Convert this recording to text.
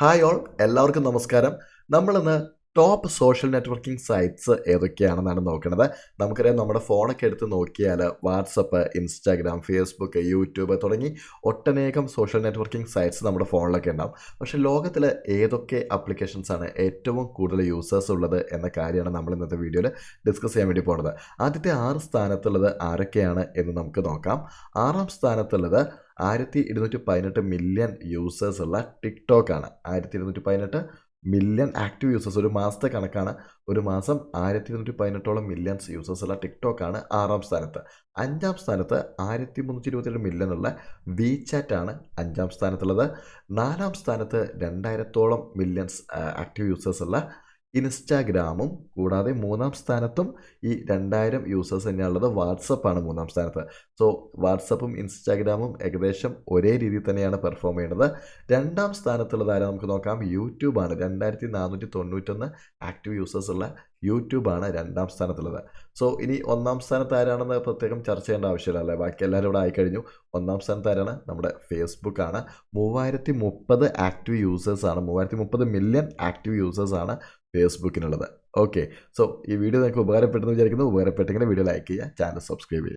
Hi all എല്ലാവർക്കും നമസ്കാരം. നമ്മളിന്ന് ടോപ്പ് സോഷ്യൽ നെറ്റ്വർക്കിംഗ് സൈറ്റ്സ് ഏതൊക്കെയാണെന്നാണ് നോക്കുന്നത് നമുക്കറിയാം നമ്മുടെ ഫോണൊക്കെ എടുത്ത് നോക്കിയാൽ വാട്സപ്പ് ഇൻസ്റ്റാഗ്രാം ഫേസ്ബുക്ക് യൂട്യൂബ് തുടങ്ങി ഒട്ടനേകം സോഷ്യൽ നെറ്റ്വർക്കിംഗ് സൈറ്റ്സ് നമ്മുടെ ഫോണിലൊക്കെ ഉണ്ടാവും. പക്ഷേ ലോകത്തിൽ ഏതൊക്കെ ആണ് ഏറ്റവും കൂടുതൽ യൂസേഴ്സ് ഉള്ളത് എന്ന കാര്യമാണ് നമ്മൾ ഇന്നത്തെ വീഡിയോയിൽ ഡിസ്കസ് ചെയ്യാൻ വേണ്ടി പോകുന്നത് ആദ്യത്തെ ആറ് സ്ഥാനത്തുള്ളത് ആരൊക്കെയാണ് എന്ന് നമുക്ക് നോക്കാം. ആറാം സ്ഥാനത്തുള്ളത് ആയിരത്തി ഇരുന്നൂറ്റി പതിനെട്ട് മില്യൺ യൂസേഴ്സ് ഉള്ള ടിക്ടോക്ക് ആണ്. ആയിരത്തി ഇരുന്നൂറ്റി പതിനെട്ട് മില്യൺ ആക്റ്റീവ് യൂസേഴ്സ് ഒരു മാസത്തെ കണക്കാണ്. ഒരു മാസം ആയിരത്തി ഇരുന്നൂറ്റി പതിനെട്ടോളം മില്യൺസ് യൂസേഴ്സ് ഉള്ള ടിക്ടോക്ക് ആണ് ആറാം സ്ഥാനത്ത്. അഞ്ചാം സ്ഥാനത്ത് ആയിരത്തി മുന്നൂറ്റി ഇരുപത്തിരണ്ട് മില്യൺ ഉള്ള വി ചാറ്റ് ആണ് അഞ്ചാം സ്ഥാനത്തുള്ളത്. നാലാം സ്ഥാനത്ത് രണ്ടായിരത്തോളം മില്യൺസ് ആക്റ്റീവ് യൂസേഴ്സ് ഉള്ള ഇൻസ്റ്റാഗ്രാമും കൂടാതെ മൂന്നാം സ്ഥാനത്തും ഈ രണ്ടായിരം യൂസേഴ്സ് തന്നെയാണുള്ളത്. വാട്സപ്പാണ് മൂന്നാം സ്ഥാനത്ത്. സോ വാട്സപ്പും ഇൻസ്റ്റാഗ്രാമും ഏകദേശം ഒരേ രീതിയിൽ തന്നെയാണ് പെർഫോം ചെയ്യുന്നത്. രണ്ടാം സ്ഥാനത്തുള്ളത് ആരാ? നമുക്ക് നോക്കാം. യൂട്യൂബാണ് രണ്ടായിരത്തി നാനൂറ്റി തൊണ്ണൂറ്റൊന്ന് ആക്റ്റീവ് യൂസേഴ്സ് ഉള്ള യൂട്യൂബാണ് രണ്ടാം സ്ഥാനത്തുള്ളത്. സോ ഇനി ഒന്നാം സ്ഥാനത്ത് ആരാണെന്ന് പ്രത്യേകം ചർച്ച ചെയ്യേണ്ട ആവശ്യമില്ല അല്ലേ? ബാക്കി എല്ലാവരും ഇവിടെ ആയിക്കഴിഞ്ഞു. ഒന്നാം സ്ഥാനത്ത് ആരാണ്? നമ്മുടെ ഫേസ്ബുക്ക് ആണ്. മൂവായിരത്തി മുപ്പത് ആക്റ്റീവ് യൂസേഴ്സ് ആണ്. മൂവായിരത്തി മുപ്പത് മില്യൺ ആക്റ്റീവ് യൂസേഴ്സ് ആണ്. ഫേസ്ബുക്കിനുള്ളത് ഓക്കെ സോ ഈ വീഡിയോ നിങ്ങൾക്ക് ഉപകാരപ്പെട്ടെന്ന് വിചാരിക്കുന്നു. ഉപകാരപ്പെട്ടെങ്കിൽ വീഡിയോ ലൈക്ക് ചെയ്യുക ചാനൽ സബ്സ്ക്രൈബ് ചെയ്യുക.